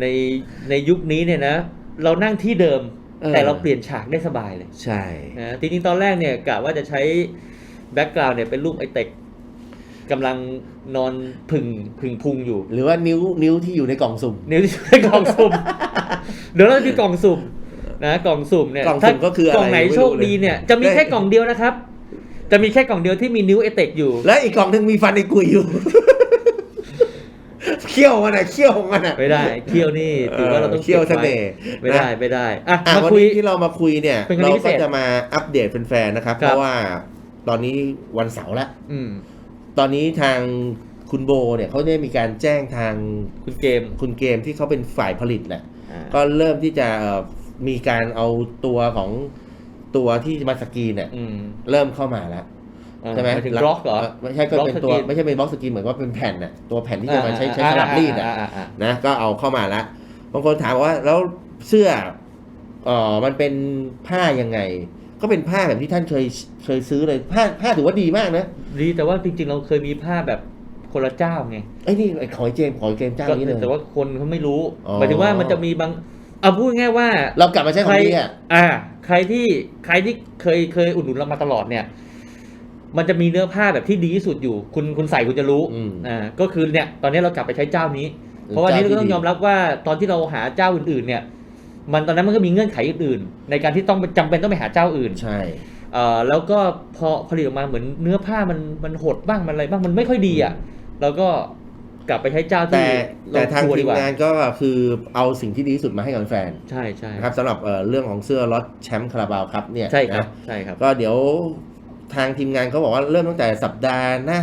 ในในยุคนี้เนี่ยนะ เรานั่งที่เดิมเออแต่เราเปลี่ยนฉากได้สบายเลย ใช่นะจริงๆตอนแรกเนี่ยกะว่าจะใช้แบ็กกราวน์เนี่ยเป็นรูปไอเต็กกำลังนอนผึ่งผึ่งพุงอยู่ หรือว่านิ้วนิ้วที่อยู่ในกล่องสุ่ม นิ้วที่อยู่ในกล่องสุ่ม เดี๋ยวเราจะมีกล่องสุ่มนะกล่องสุ่มเนี่ยกล่องสุ่มถ้าก็คืออะไรกล่องไหนไม่รู้โชคดีเนี่ยจะมีได้แค่กล่องเดียวนะครับ จะมีแค่กล่องเดียวที่มีนิ้วไอเต็กอยู่ และอีกกล่องหนึงมีฟันในกุยอยู่ เขี้ยวมันอะเขี้ยวของมันอะ ไม่ได้เคี่ยวนี่ถือว่าเราต้องเขี้ยวเสก็บไน่ห์ไม่ได้นะไม่ได้อะอะมาวันคุย นี้ที่เรามาคุยเนี่ยเป็นคดีเราพิเศก็ษจะมาอัปเดตแฟนๆนะครับ ครับ เพราะว่าตอนนี้วันเสาร์ละอืมตอนนี้ทางคุณโบเนี่ยเขาได้มีการแจ้งทางคุณเกมคุณเกมที่เขาเป็นฝ่ายผลิตแหละ อ่า ก็เริ่มที่จะเอ่อมีการเอาตัวของตัวที่มาสกรีนเนี่ย อืม เริ่มเข้ามาแล้ว ใช่ไหมายถึงบล็อกเหรอไม่ใช่ก็เป็นตัวบล็อกสกรีนไม่ใช่เป็นบล็อกสกรีนเหมือนว่าเป็นแผ่นน่ะตัวแผ่นที่จะมาใช้ใช้อ่สลับรีดอะอ่าอ่านะก็เอาเข้ามาละบางคนถามว่าแล้วเสื้อเออมันเป็นผ้ายังไง ก็เป็นผ้าแบบที่ท่านเคยเคยซื้อเลยผ้าผ้าถือว่าดีมากนะดีแต่ว่าจริง ๆ เราเคยมีผ้าแบบคนละเจ้าไงไอ้นี่ไอ้ขอยเจมส์ขอยเจมส์เจ้าก็นี้เลยแต่ว่าคนเขาไม่รู้อ๋อหมายถึงว่ามันจะมีบางเอาพูดง่ายๆว่า เรากลับมาใช้ขใคอรงนี้อะอ่า ใครที่ใครที่เคยเคยอุดหนุนเรามาตลอดเนี่ย มันจะมีเนื้อผ้าแบบที่ดีที่สุดอยู่ คุณคุณใส่คุณจะรู้อืม อ่าก็คือเนี่ยตอนนี้เรากลับไปใช้เจ้านี้ เพราะว่านี้เราก็ต้องยอมรับว่าตอนที่เราหาเจ้าอื่นๆ เนี่ย มันตอนนั้นมันก็มีเงื่อนไขอื่นๆในการที่ต้องจำเป็นต้องไปหาเจ้าอื่นใช่ เอ่อแล้วก็พอผลิตออกมาเหมือนเนื้อผ้ามันมันหดบ้างมันอะไรบ้างมันไม่ค่อยดีอะเราก็กลับไปใช้เจ้าที่แต่แต่ทางเรกลัวทีดีมกว่งานก็คือเอาสิ่งที่ดีที่สุดมาให้กับแฟนใช่ใช่นะครับสำหรับเอ่อเรื่องของเสื้อล็อตแชมป์คาราบาวครับเนี่ยใช่ครับนะใช่ครับ ก็เดี๋ยว ทางทีมงานเขาบอกว่าเริ่มตั้งแต่สัปดาห์หน้า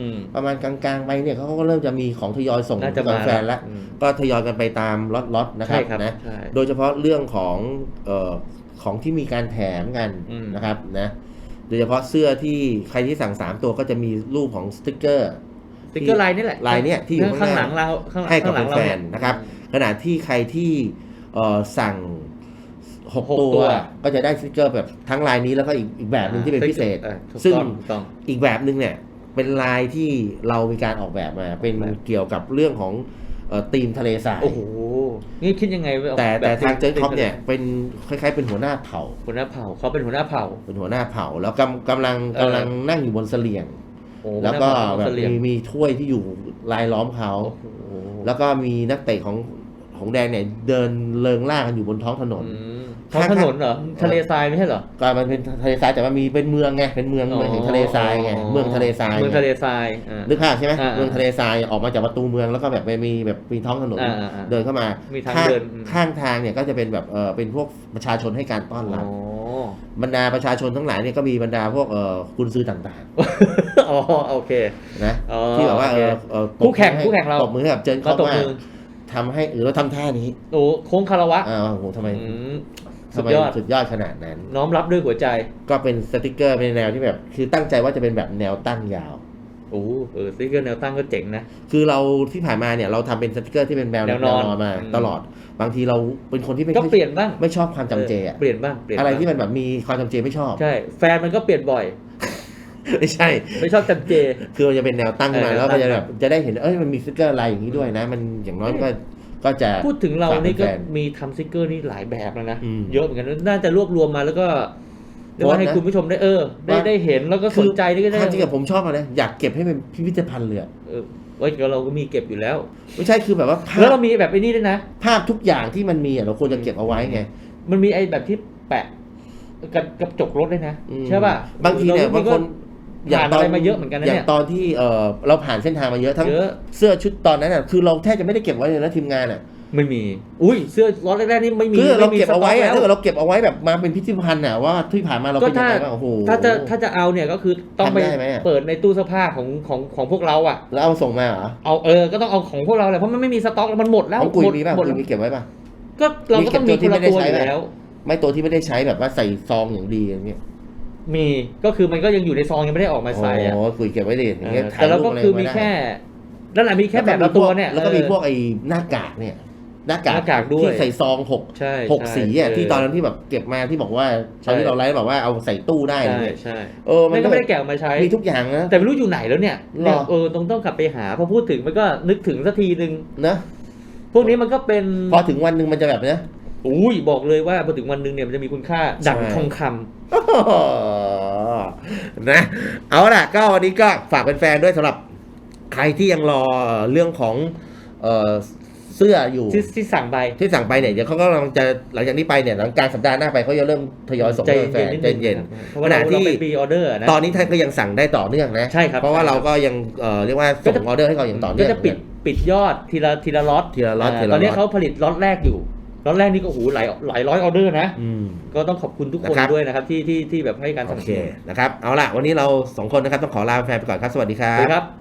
อืม ประมาณกลางๆไปเนี่ยเขาก็เริ่มจะมีของทยอยส่งน่าจะให้กับมาแฟนแล้วอืม ก็ทยอยกันไปตามล็อตๆนะคใช่รับครับนะใช่ โดยเฉพาะเรื่องของเอ่อของที่มีการแถมกันอืม นะครับนะโดยเฉพาะเสื้อที่ใครที่สั่งสามตัวก็จะมีรูปของสติกเกอร์ สติ๊กเกอร์ลายนี่แหละลายเนี่ยที่อยู่ข้างข้างหหน้าลังเราข้างหลังให้กับข้างหลังเราแฟเยนๆนะครับ ขณะที่ใครที่เอ่อสั่ง หกหกตัวตัวก็จะได้สติกเกอร์แบบทั้งลายนี้แล้วก็อีกอีกแบบหนึ่งที่เป็นพิเศษออถูกซึ่ง ต้องถูกต้อง อีกแบบหนึ่งเนี่ยเป็นลายที่เรามีการออกแบบมา เป็นแบบ เกี่ยวกับเรื่องของเอ่อธีมทะเลทรายโอ้โห นี่คิดยังไงไปออกแต่แต่บบทางเจนคอปป็เนี่ยเป็นคล้ายๆเป็นหัวหน้าเผ่า หัวหน้าเผ่าเขาเป็นหัวหน้าเผ่า เป็นหัวหน้าเผ่า แล้วกำกำลังเออ กำลังนั่งอยู่บนเสลียง โอ้แล้วก็หัแบหน้าบเผ่าเสลี่ยงมีมีถ้วยที่อยู่ลายล้อมเขา โอ้โหแล้วก็มีนักเตะของของแดงเนี่ยเดินเริงล่ากันอยู่บนท้องถนน อืม ท้องถนนเหรอทะเลทรายไม่ใช่เหรอก็มันเป็นทะเลทรายแต่มันมีเป็นเมืองไงเป็นเมืองเมืองแห่งทะเลทรายไงเมืองทะเลทรายเมืองไงทะเลทรายอ่านึกภาพใช่ไหมอ่าเมืองทะเลทรายออกมาจากประตูเมืองแล้วก็แบบไปมีแบบมีท้องถนนอ่าอ่าอ่าเดินเข้ามามีทางข้เดินอืมข้างทางเนี่ยก็จะเป็นแบบเออเป็นพวกประชาชนให้การต้อนรับอ๋อบรรดาประชาชนทั้งหลายเนี่ยก็มีบรรดาพวกเออกุนซือต่างอ๋อโอเคๆนะอ๋อที่แบบว่าเอโออเคเออคู่แข่งตบมือให้คู่แข่งเราตบมือให้กับเจนเขาเขาตบว่ามือ ทำให้หรือว่าทำท่านี้โอ้โค้งคารวะอ้าวโอ้โหทำไมอืมสุทำดไมยอด สุดยอดขนาดนั้น น้อมรับด้วยหัวใจก็เป็นสติกเกอร์เป็นแนวที่แบบ คือตั้งใจว่าจะเป็นแบบแนวตั้งยาว โอ้เออสติ๊กเกอร์แนวตั้งก็เจ๋งนะ คือเราที่ผ่านมาเนี่ยเราทำเป็นสติกเกอร์ที่เป็นแนวแนวนอนมา อืม ตลอด บางทีเราเป็นคนที่ไม่ก็เปลี่ยนบ้างไม่ชอบความจำเจอะเปลี่ยนบ้างเปลี่ยนอะไรบ้างที่มันแบบมีความจำเจไม่ชอบ ใช่ แฟนมันก็เปลี่ยนบ่อย ไม่ใช่ ไม่ชอบจำเจ คือมันจะเป็นแนวตั้งขึ้นมาเออแล้วก็จะแนวตั้งแบบจะได้เห็นเอ้ยมันมีสติกเกอร์อะไรอย่างนี้ด้วยนะ มันอย่างน้อยมันก็ก็จะ พูดถึงเรานี่ก็ฝากแฟนมีทำสติ๊กเกอร์นี่หลายแบบแล้วนะ อืมเยอะเหมือนกันน่าจะรวบรวมมาแล้วก็เรียกว่าให้โพสต์นะคุณผู้ชมได้เออ ได้ว่าได้เห็นแล้วก็สนใจนี่ก็ได้ความจริงกับผมชอบอะไรอยากเก็บให้เป็นพิพิธภัณฑ์เลยอะเออไว้เราก็มีเก็บอยู่แล้ว ไม่ใช่คือแบบว่าภาแล้วพเรามีแบบไอ้นี่ด้วยนะ ภาพทุกอย่างที่มันมีอะเราควรจะเก็บเอาไว้ไง มันมีไอ้แบบที่แปะกับกับจกรถด้วยนะ อืมใช่ป่ะบางทีเนี่ยรบางคน ผ่านอะไรมาเยอะเหมือนกันนะอย่าเนี่งยตอนที่เออเราผ่านเส้นทางมาเยอะทั้งเยอะ เสื้อชุดตอนนั้นอะคือเราแทบจะไม่ได้เก็บไว้เลยนะทีมงานอะไม่มี อุ้ยเสื้อร้อนแรกๆนี่ไม่มีคือเราเก็บเอาไว้ม่มีอะสถ้าต็เกิกดเราเก็บเอาไว้แบบมาเป็นพิพิธภัณฑ์อะว่าที่ผ่านมาเราก็เป็นยังถ้าไงบ้างโอ้โห ถ้าจะถ้าจะเอาเนี่ยก็คือต้องไปทำได้ไหมอะ เปิดในตู้เสื้อผ้าของของของพวกเราอะ แล้วเอาส่งมาเหรอเอาเออ ก็ต้องเอาของพวกเราแหละเพราะมันไม่มีสต็อกแล้วมันหมดแล้วของกุยหมดมีป่ะหมดกุยแล้วมีเก็บไว้ป่ะ ก็เราก็ต้องมีมีเก็คบนตัวที่ละไม่ได้ตัวอใช้ยู่ป่ะแล้ว ไม่ตัวที่ไม่ได้ใช้แบบว่าใส่ซองอย่างดีอย่างเงี้ย มีก็คือมันก็ยังอยู่ในซองยังไม่ได้ออกมาใส่อะโอ้กุยเก็บไว้ดิอย่างเงี้ยเออถ่ายแต่เรารูปก็อะไรคือไว้มีได้แค่นั่นแหละมีแค่แบบละตัวเนี่ยแล้วก็มีเออพวกไอ้หน้ากากเนี่ยหน้ากากหน้ากากด้วย ที่ใส่ซองหกใช่หกใช่สีอะเที่ตอนนั้นที่แบบเก็บมาที่บอกว่าใช่ตอนที่เราไลฟ์บอกว่าเอาใส่ตู้ได้ใช่เนี่ยใช่เออมัไม่นก็ก็ไม่ได้แกะออกมาใช้ มีทุกอย่างนะ แต่ไม่รู้อยู่ไหนแล้วเนี่ยหรอ เนี่ยเออต้องต้องกลับไปหาพอพูดถึงมันก็นึกถึงสักทีนึงนะพวกนี้มันก็เป็น พอถึงวันหนึ่งมันจะแบบเนี้ย อุ้ยบอกเลยว่าพอถึงวันหนึ่งเนี่ยมันจะมีคุณค่าดั่งใช่ทองคำนะ เอาล่ะก็วันนี้ก็ฝากแฟนๆด้วยสำหรับใครที่ยังรอเรื่องของเอ่อเสื้ออยู่ที่ที่สั่งไป ที่สั่งไปเนี่ยเดี๋ยวเขาก็กำลังจะหลังจากนี้ไปเนี่ยหลังกลารสัปดาห์หน้าไปเขาจะเริ่มทยอยส่งใจให้แฟเย็นนนิดใจนึงเย็นนะครับเพราะว่าเราขณะที่ เราเป็นปีออเดอร์นะ ตอนนี้ท่านก็ยังสั่งได้ต่อเนื่องนะใช่ครับเพราะว่าเราก็ยังเอ่อเรียกว่าส่งออเดอร์ให้เขาอย่างต่อเนื่ก็อง จะปิดปิดยอดทีละทีละล็อตทีละล็อตาทีละตอนนี้ล็อตเขาผลิตล็อตแรกอยู่ ล็อตแรกนี่ก็โอ้โหหลายหลายร้อยออเดอร์นะ อืม ก็ต้องขอบคุณทุกคนนะครับ ด้วยนะครับ ที่ที่ที่แบบให้การสโอนับสเคนุนนะครับ เอาล่ะ วันนี้เราสองคนนะครับ ต้องขอลาแฟนไปก่อนครับ สวัสดีครัสวัสบ ดีครับ